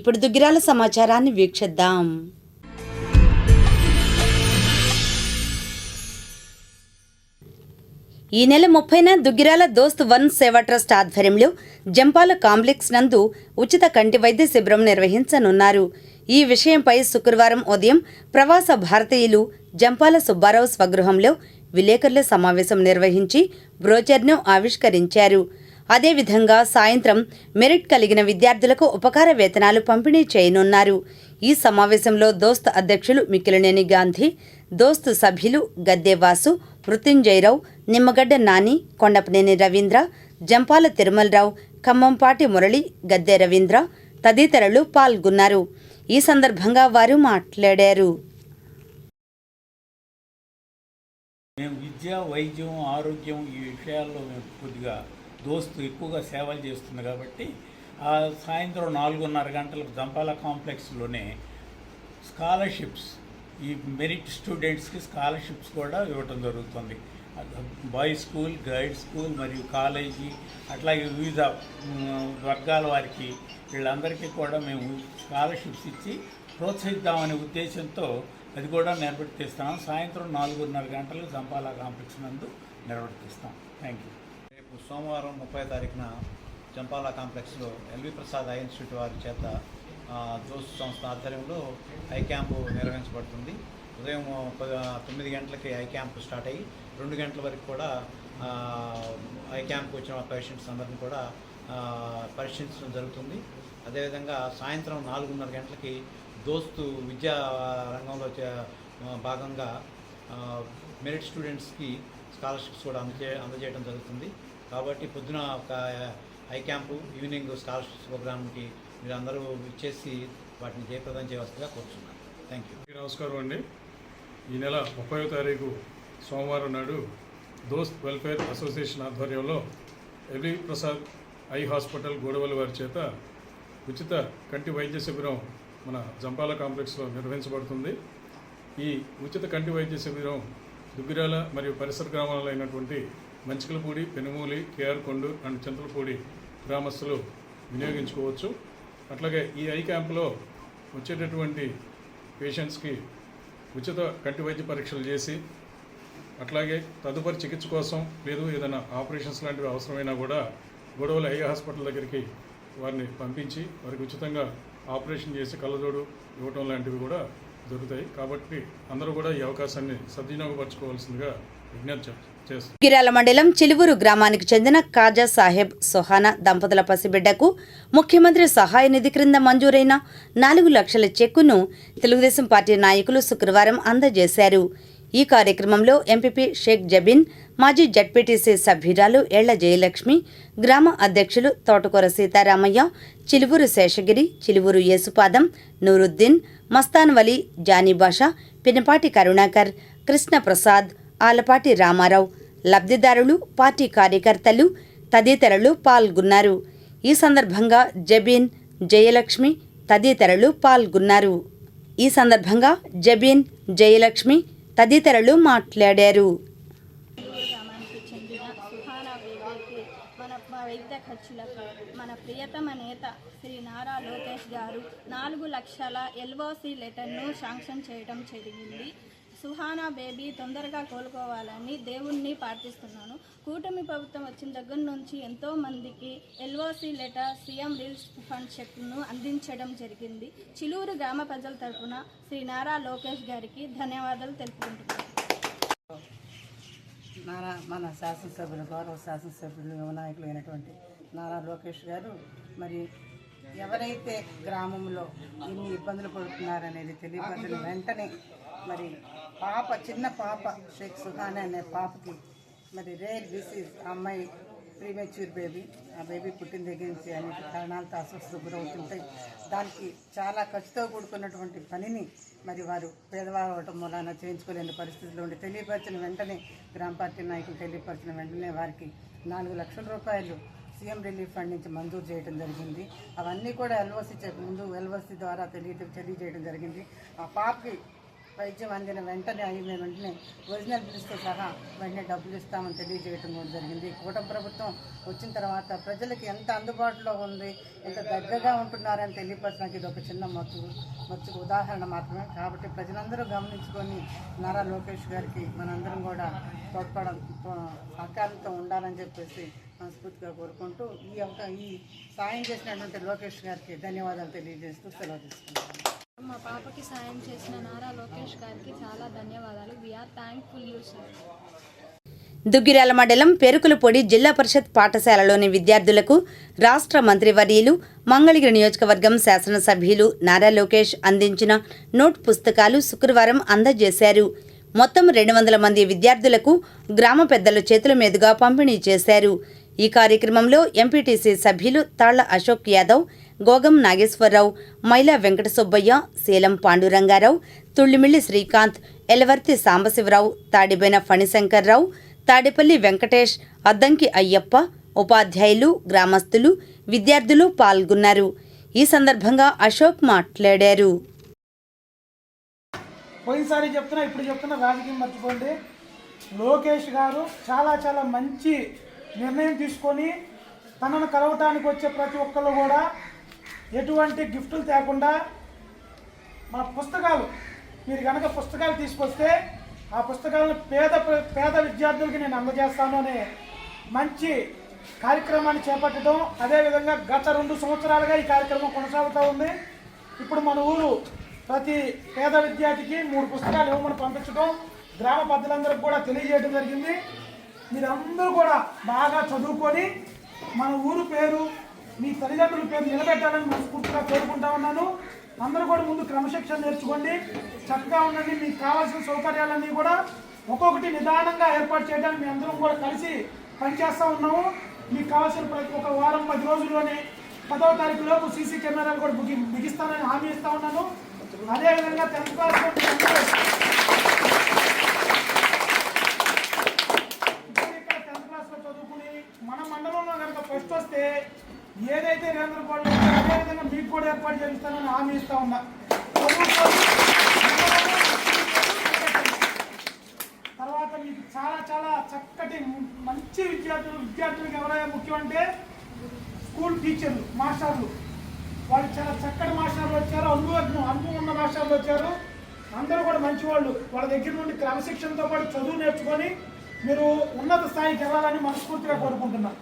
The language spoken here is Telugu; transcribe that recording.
ఇప్పుడు దుగ్గిరాల సమాచారాన్ని వీక్షిద్దాం. ఈ నెల ముప్పైన దుగ్గిరాల దోస్త్ వన్ సేవా ట్రస్ట్ ఆధ్వర్యంలో జంపాల కాంప్లెక్స్ నందు ఉచిత కంటి వైద్య శిబిరం నిర్వహించనున్నారు. ఈ విషయంపై శుక్రవారం ఉదయం ప్రవాస భారతీయులు జంపాల సుబ్బారావు స్వగృహంలో విలేకరుల సమావేశం నిర్వహించి బ్రోచర్ను ఆవిష్కరించారు. అదేవిధంగా సాయంత్రం మెరిట్ కలిగిన విద్యార్థులకు ఉపకార వేతనాలు పంపిణీ చేయనున్నారు. ఈ సమావేశంలో దోస్త్ అధ్యక్షులు మిక్కిలినేని గాంధీ దోస్త్ సభ్యులు గద్దె వాసు మృత్యుంజయరావు నిమ్మగడ్డ నాని కొండపనేని రవీంద్ర జంపాల తిరుమలరావు ఖమ్మంపాటి మురళి గద్దె రవీంద్ర తదితరులు పాల్గొన్నారు. ఈ సందర్భంగా వారు మాట్లాడారు. మేము విద్య వైద్యం ఆరోగ్యం ఈ విషయాల్లో మేము కొద్దిగా దోస్తు ఎక్కువగా సేవలు చేస్తుంది కాబట్టి ఆ సాయంత్రం నాలుగున్నర గంటలకు దంపాల కాంప్లెక్స్లోనే స్కాలర్షిప్స్ ఈ మెరిట్ స్టూడెంట్స్కి స్కాలర్షిప్స్ కూడా ఇవ్వటం జరుగుతుంది. బాయ్స్ స్కూల్ గర్ల్స్ స్కూల్ మరియు కాలేజీ అట్లాగే వివిధ వర్గాల వారికి వీళ్ళందరికీ కూడా మేము స్కాలర్షిప్స్ ఇచ్చి ప్రోత్సహిద్దామనే ఉద్దేశంతో అది కూడా నిర్వర్తిస్తాం సాయంత్రం నాలుగున్నర గంటలకు జంపాలా కాంప్లెక్స్ నందు నిర్వర్తిస్తాం. థ్యాంక్ యూ సోమవారం ముప్పై తారీఖున చంపాలా కాంప్లెక్స్లో ఎల్వి ప్రసాద్ ఐ ఇన్స్టిట్యూట్ వారి చేత దోస్తు సంస్థ ఆధ్వర్యంలో ఐ క్యాంపు నిర్వహించబడుతుంది. ఉదయం తొమ్మిది గంటలకి ఐ క్యాంప్ స్టార్ట్ అయ్యి రెండు గంటల వరకు కూడా ఐ క్యాంప్కి వచ్చిన పేషెంట్స్ అందరిని కూడా పరిశీలించడం జరుగుతుంది. అదేవిధంగా సాయంత్రం నాలుగున్నర గంటలకి దోస్తు విద్యా రంగంలో భాగంగా మెరిట్ స్టూడెంట్స్కి స్కాలర్షిప్స్ కూడా అందజే అందజేయడం జరుగుతుంది. కాబట్టి పొద్దున ఒక ఐ క్యాంపు ఈవినింగ్ స్కాలర్షిప్ ప్రోగ్రామ్కి మీరు అందరూ ఇచ్చేసి వాటిని జయప్రదం చేయవలసిందిగా కోరుతున్నాను థ్యాంక్ యూ నమస్కారం అండి. ఈ నెల ముప్పై తారీఖు సోమవారం నాడు దోస్త్ వెల్ఫేర్ అసోసియేషన్ ఆధ్వర్యంలో LV Prasad eye hospital Godavalli వారి చేత ఉచిత కంటి వైద్య శిబిరం మన జంపాల కాంప్లెక్స్లో నిర్వహించబడుతుంది. ఈ ఉచిత కంటి వైద్య శిబిరం దుగ్గిరాల మరియు పరిసర గ్రామాలైనటువంటి మంచికలపూడి పెనుమూలి కేఆర్ కొండు అండ్ చింతలపూడి గ్రామస్తులు వినియోగించుకోవచ్చు. అట్లాగే ఈ ఐ క్యాంపులో వచ్చేటటువంటి పేషెంట్స్కి ఉచిత కంటి వైద్య పరీక్షలు చేసి అట్లాగే తదుపరి చికిత్స కోసం లేదు ఏదైనా ఆపరేషన్స్ లాంటివి అవసరమైనా కూడా గొడవల ఐ హాస్పిటల్ దగ్గరికి వారిని పంపించి వారికి ఉచితంగా ఆపరేషన్ చేసి కళ్ళజోడు ఇవ్వటం లాంటివి కూడా దొరుకుతాయి కాబట్టి అందరూ కూడా ఈ అవకాశాన్ని సద్వినియోగపరచుకోవాల్సిందిగా విజ్ఞప్తి గిరాల మండలం చిలువురు గ్రామానికి చెందిన కాజా సాహెబ్ సొహానా దంపతుల పసిబిడ్డకు ముఖ్యమంత్రి సహాయ నిధి క్రింద మంజూరైన నాలుగు లక్షల చెక్కును తెలుగుదేశం పార్టీ నాయకులు శుక్రవారం అందజేశారు. ఈ కార్యక్రమంలో ఎంపీపీ షేక్ జబీన్ మాజీ జడ్పీటీసీ సభ్యురాలు ఎళ్ళ జయలక్ష్మి గ్రామ అధ్యక్షులు తోటకూర సీతారామయ్య చిలువురు శేషగిరి చిలువురు యేసుపాదం నూరుద్దీన్ మస్తాన్ వలి జానీబాషా పినపాటి కరుణాకర్ కృష్ణప్రసాద్ ఆలపాటి రామారావు లబ్ధిదారులు పార్టీ కార్యకర్తలు తదితరులు పాల్గొన్నారు. ఈ సందర్భంగా జబీన్ జయలక్ష్మి తదితరులు పాల్గొన్నారు. ఈ సందర్భంగా జబీన్ జయలక్ష్మి తదితరులు మాట్లాడారు. వైద్య ఖర్చులకు మన ప్రియతమ నేత శ్రీ నారా లోకేష్ గారు నాలుగు లక్షల ఎల్ఓసి లెటర్ను శాంక్షన్ చేయడం జరిగింది. సుహానా బేబీ తొందరగా కోలుకోవాలని దేవుణ్ణి ప్రార్థిస్తున్నాను. కూటమి ప్రభుత్వం వచ్చిన దగ్గర నుంచి ఎంతో మందికి LOC letter CM relief fund చెక్ను అందించడం జరిగింది. చిలూరు గ్రామ ప్రజల తరపున శ్రీ నారా లోకేష్ గారికి ధన్యవాదాలు తెలుపుకుంటున్నాను. నారా మన శాసనసభ్యులు గౌరవ శాసనసభ్యులు నాయకులు అయినటువంటి నారా లోకేష్ గారు మరి ఎవరైతే గ్రామంలో ఇన్ని ఇబ్బందులు పడుతున్నారనేది తెలియపరచని వెంటనే మరి పాప చిన్న పాప షేక్ సుహానా అనే పాపకి. మరి రేర్ డిసీజ్ అమ్మాయి ప్రీమెచ్యూర్ బేబీ. ఆ బేబీ పుట్టిన దగ్గర నుంచి అనేక కారణాలతో అస్వస్థ గురవుతుంటాయి దానికి చాలా ఖర్చుతో కూడుకున్నటువంటి పనిని మరి వారు పేదవారు అవటం మూలాన చేయించుకోలేని పరిస్థితులు ఉండి తెలియపరిచిన వెంటనే గ్రామ పార్టీ నాయకులు తెలియపరిచిన వెంటనే వారికి నాలుగు లక్షల రూపాయలు సీఎం రిలీఫ్ ఫండ్ నుంచి మంజూరు చేయడం జరిగింది. అవన్నీ కూడా ఎల్ఓసి ముందు ఎల్ఓసి ద్వారా తెలియ తెలియజేయడం జరిగింది. ఆ పాపకి వైద్యం అందిన వెంటనే అయిన వెంటనే ఒరిజినల్ బిల్స్తో సహా వెంటనే డబ్బులు ఇస్తామని తెలియజేయడం కూడా జరిగింది. కూటమి ప్రభుత్వం వచ్చిన తర్వాత ప్రజలకు ఎంత అందుబాటులో ఉంది ఎంత దగ్గరగా ఉంటున్నారని తెలియపరచడానికి ఇది ఒక చిన్న మచ్చు మచ్చుకు ఉదాహరణ మాత్రమే. కాబట్టి ప్రజలందరూ గమనించుకొని నారా లోకేష్ గారికి మనందరం కూడా తోడ్పడం సహకారంతో ఉండాలని చెప్పేసి మనస్ఫూర్తిగా కోరుకుంటూ ఈ యొక్క ఈ సాయం చేసినటువంటి లోకేష్ గారికి ధన్యవాదాలు తెలియజేస్తూ సెలవు తీసుకుంటాను మా పాపకి సాయం చేసిన నారా లోకేష్ గారికి చాలా ధన్యవాదాలు. We're thankful you sir Duggirala మండలం పెరుకులపొడి జిల్లా పరిషత్ పాఠశాలలోని విద్యార్థులకు రాష్ట్ర మంత్రివర్యులు మంగళగిరి నియోజకవర్గం శాసనసభ్యులు నారా లోకేష్ అందించిన నోట్ పుస్తకాలు శుక్రవారం అందజేశారు. మొత్తం రెండు వందల మంది విద్యార్థులకు గ్రామ పెద్దల చేతుల మీదుగా పంపిణీ చేశారు. ఈ కార్యక్రమంలో ఎంపీటీసీ సభ్యులు తాళ్ళ అశోక్ యాదవ్ గోగం నాగేశ్వరరావు మైలా వెంకట సుబ్బయ్య శీలం పాండురంగారావు తుళ్ళిమిల్లి శ్రీకాంత్ ఎలవర్తి సాంబశివరావు తాడిబైన ఫణిశంకర్రావు తాడేపల్లి వెంకటేష్ అద్దంకి అయ్యప్ప ఉపాధ్యాయులు గ్రామస్తులు విద్యార్థులు పాల్గొన్నారు. ఈ సందర్భంగా అశోక్ మాట్లాడారు. పోయినసారి చెప్తున్నా ఇప్పుడు చెప్తున్నా రాజకీయం మర్చిపోండి. లోకేష్ గారు చాలా చాలా మంచి నిర్ణయం తీసుకొని తనను కలవటానికి వచ్చే ప్రతి ఒక్కళ్ళు కూడా ఎటువంటి గిఫ్టులు తేకుండా మా పుస్తకాలు మీరు కనుక పుస్తకాలు తీసుకొస్తే ఆ పుస్తకాలను పేద పేద విద్యార్థులకి నేను అందజేస్తాను అనే మంచి కార్యక్రమాన్ని చేపట్టడం అదేవిధంగా గత రెండు సంవత్సరాలుగా ఈ కార్యక్రమం కొనసాగుతూ ఉంది. ఇప్పుడు మన ఊరు ప్రతి పేద విద్యార్థికి మూడు పుస్తకాలు ఇవ్వమని పంపించడం గ్రామ పెద్దలందరికీ కూడా తెలియజేయడం జరిగింది. మీరందరూ కూడా బాగా చదువుకొని మన ఊరు పేరు మీ తల్లిదండ్రుల పేరు నిలబెట్టాలని మనస్ఫూర్తిగా కోరుకుంటా ఉన్నాను. అందరూ కూడా ముందు క్రమశిక్షణ నేర్చుకోండి. చక్కగా ఉండండి. మీకు కావాల్సిన సౌకర్యాలన్నీ కూడా ఒక్కొక్కటి నిదానంగా ఏర్పాటు చేయడానికి మీ అందరం కూడా కలిసి పనిచేస్తూ ఉన్నాము. మీకు కావాల్సిన ప్రతి ఒక వారం పది రోజుల్లోనే పదవ తారీఖు లోపు సీసీ కెమెరాలు కూడా బిగి బిగిస్తానని హామీ ఇస్తా ఉన్నాను. అదేవిధంగా టెన్త్ క్లాస్లో మీ అందరూ ఇప్పుడు ఇక్కడ టెన్త్ క్లాస్లో చదువుకుని మన మండలంలో గుర్తొస్తే వస్తే ఏదైతే నరేంద్ర మోడీ అదే విధంగా మీకు కూడా ఏర్పాటు చేస్తానని హామీ ఇస్తా ఉన్నా. తర్వాత మీకు చాలా చాలా చక్కటి మంచి విద్యార్థులు విద్యార్థులకు ఎవరైనా ముఖ్యం అంటే స్కూల్ టీచర్లు మాస్టర్లు. వాళ్ళు చాలా చక్కటి మాస్టర్లు వచ్చారు అనుభవం అనుభవం ఉన్న మాస్టర్లు వచ్చారు. అందరూ కూడా మంచి వాళ్ళు వాళ్ళ దగ్గర నుండి క్రమశిక్షణతో పాటు చదువు నేర్చుకొని మీరు ఉన్నత స్థాయికి వెళ్ళాలని మనస్ఫూర్తిగా కోరుకుంటున్నాను